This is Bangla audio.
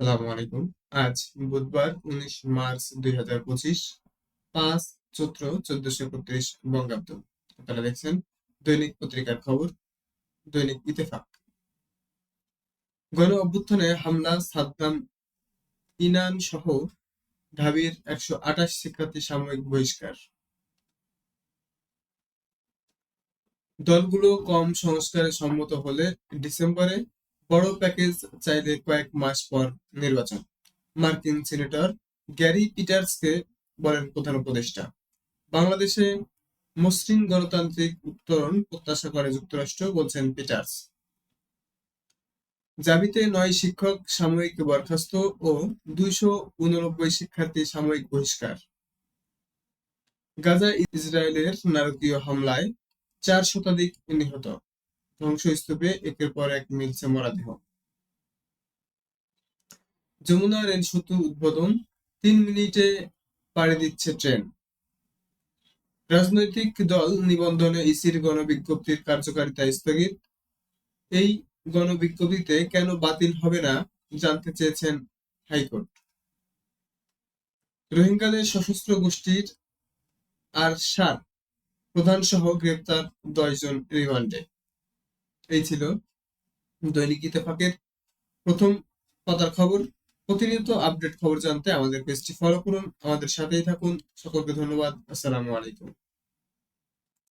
সালামু আলাইকুম। আজ বুধবার উনিশ মার্চ দুই হাজার পঁচিশ, পাঁচ চৈত্র চোদ্দশো একত্রিশ বঙ্গাব্দ। আপনারা দেখছেন দৈনিক পত্রিকার খবর, দৈনিক ইতেফাক গণ অভ্যুত্থানে হামলা, সাদ্দাম, ইনান সহ ঢাবির একশো আঠাশ শিক্ষার্থী সাময়িক বহিষ্কার। দলগুলো কম সংস্কারে সম্মত হলে ডিসেম্বরে বড় প্যাকেজ চাইলে কয়েক মাস পর নির্বাচন। মার্কিন সিনেটর গ্যারি পিটার্সকে বলেন প্রধান উপদেষ্টা। বাংলাদেশে মসৃণ গণতান্ত্রিক উত্তরণ প্রত্যাশা করে যুক্তরাষ্ট্র, বলছেন পিটার্স। জাবিতে নয় শিক্ষক সাময়িক বরখাস্ত ও দুইশো উননব্বই শিক্ষার্থী সাময়িক বহিষ্কার। গাজা ইসরায়েলের নারকীয় হামলায় চার শতাধিক নিহত। ধ্বংসস্তূপে একের পর এক মিলছে মরাদেহ যমুনা রেল সেতু উদ্বোধন তিন মিনিটে পাড়ি দিচ্ছে ট্রেন। রাজনৈতিক দল নিবন্ধনে ইসির গণবিজ্ঞপ্তির কার্যকারিতা স্থগিত। এই গণবিজ্ঞপ্তিতে কেন বাতিল হবে না জানতে চেয়েছেন হাইকোর্ট। রোহিঙ্গাদের সশস্ত্র গোষ্ঠীর আর সার প্রধান সহ গ্রেপ্তার দশজন রিমান্ডে। এই ছিল দৈনিক ইত্তেফাকের প্রথম পাতার খবর। প্রতিনিয়ত আপডেট খবর জানতে আমাদের পেজটি ফলো করুন। আমাদের সাথেই থাকুন। সকলকে ধন্যবাদ। আসসালামু আলাইকুম।